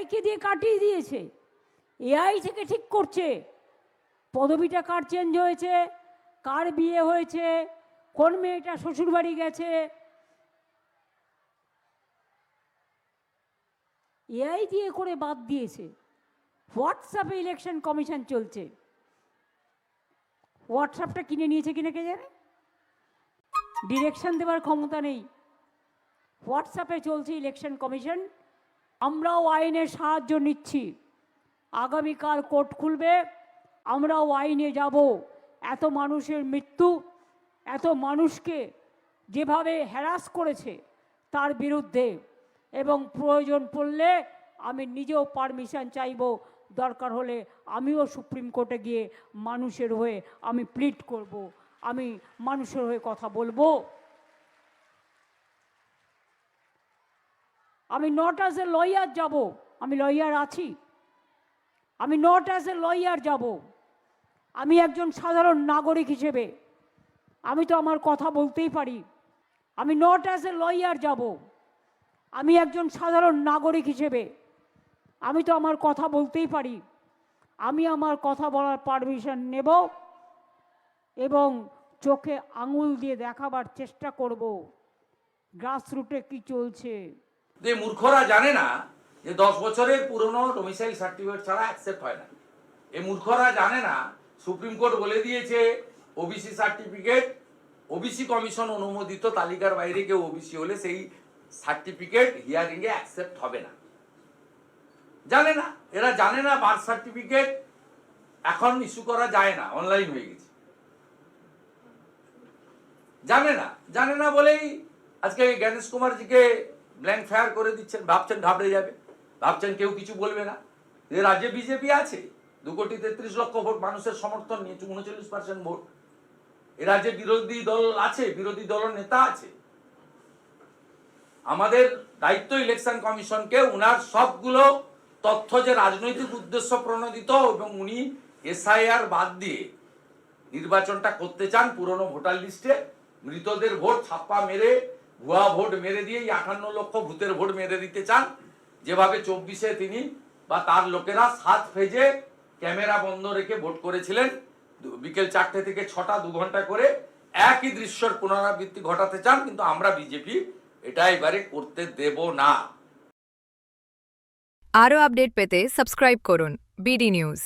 এআইকে দিয়ে কাটিয়ে দিয়েছে। এআই থেকে ঠিক করছে। পদবিটা কার চেঞ্জ হয়েছে? কার বিয়ে হয়েছে? কোন মেয়েটা শ্বশুরবাড়ি গেছে? এআই দিয়ে করে বাদ দিয়েছে। হোয়াটসঅ্যাপে ইলেকশন কমিশন চলছে। হোয়াটসঅ্যাপটা কিনে নিয়েছে কিনা কে জানে? ডিরেকশন দেওয়ার ক্ষমতা নেই। হোয়াটসঅ্যাপে চলছে ইলেকশন কমিশন আমরাও আইনের সাহায্য নিচ্ছি। আগামীকাল কোর্ট খুলবে, আমরাও আইনে যাব। এত মানুষের মৃত্যু, এত মানুষকে যেভাবে হ্যারাস করেছে তার বিরুদ্ধে এবং প্রয়োজন পড়লে আমি নিজেও পারমিশন চাইব। দরকার হলে আমিও সুপ্রিম কোর্টে গিয়ে মানুষের হয়ে আমি প্লিট করব। আমি মানুষের হয়ে কথা বলব। আমি নট অ্যাজ এ লয়ার যাব। আমি লয়ার আছি। আমি নট অ্যাজ এ লয়ার যাব। আমি একজন সাধারণ নাগরিক হিসেবে। আমি তো আমার কথা বলতেই পারি। আমি নট অ্যাজ এ লয়ার যাব। আমি একজন সাধারণ নাগরিক হিসেবে। আমি তো আমার কথা বলতেই পারি। আমি আমার কথা বলার পারমিশন নেব এবং চোখে আঙুল দিয়ে দেখাবার চেষ্টা করব। গ্রাসরুটে কি চলছে? যে মূর্খরা জানে না যে দশ বছরের পুরনো ডোমিসাইল সার্টিফিকেট ছাড়া অ্যাকসেপ্ট হয় না। এই মূর্খরা জানে না, সুপ্রিম কোর্ট বলে দিয়েছে ওবিসি সার্টিফিকেট ওবিসি কমিশন অনুমোদিত তালিকার বাইরে কেউ ওবিসি হলে সেই সার্টিফিকেট হিয়ারিং এ অ্যাকসেপ্ট হবে না। জানে না, এরা জানে না বার্থ সার্টিফিকেট এখন ইস্যু করা যায় না অনলাইন হয়ে গেছে। জানে না জানে না বলেই আজকে জ্ঞানেশ কুমারজিকে ব্ল্যাঙ্ক ফায়ার করে দিচ্ছেন, ভাবছেন ঘাবড়ে যাবে, ভাবছেন কেউ কিছু বলবে না। এ রাজ্যে বিজেপি আছে, দু কোটি তেত্রিশ লক্ষ ভোট, মানুষের সমর্থন নিয়েছে উনচল্লিশ পার্সেন্ট ভোট। এ রাজ্যে বিরোধী দল আছে, বিরোধী দল নেতা আছে। আমাদের দায়িত্ব ইলেকশন কমিশনকে, উনার সবগুলো তথ্য যে রাজনৈতিক উদ্দেশ্য প্রণোদিত এবং উনি এসআইআর বাদ দিয়ে নির্বাচনটা করতে চান, পুরনো ভোটার লিস্টে মৃতদের ভোট, ছাপ্পা মেরে ভুয়া ভোট মেরে দিয়ে আঠান্ন লক্ষ ভূতের ভোট মেরে দিতে চান, যেভাবে চব্বিশে তিনি বা তার লোকেরা সাত ফেজে ক্যামেরা বন্ধ রেখে ভোট করেছিলেন বিকেল চারটে থেকে ছটা দু ঘণ্টা করে একই দৃশ্যের পুনরাবৃত্তি ঘটাতে চান, কিন্তু আমরা বিজেপি এটা এবারে করতে দেব না। আরও আপডেট পেতে সাবস্ক্রাইব করুন বিডি নিউজ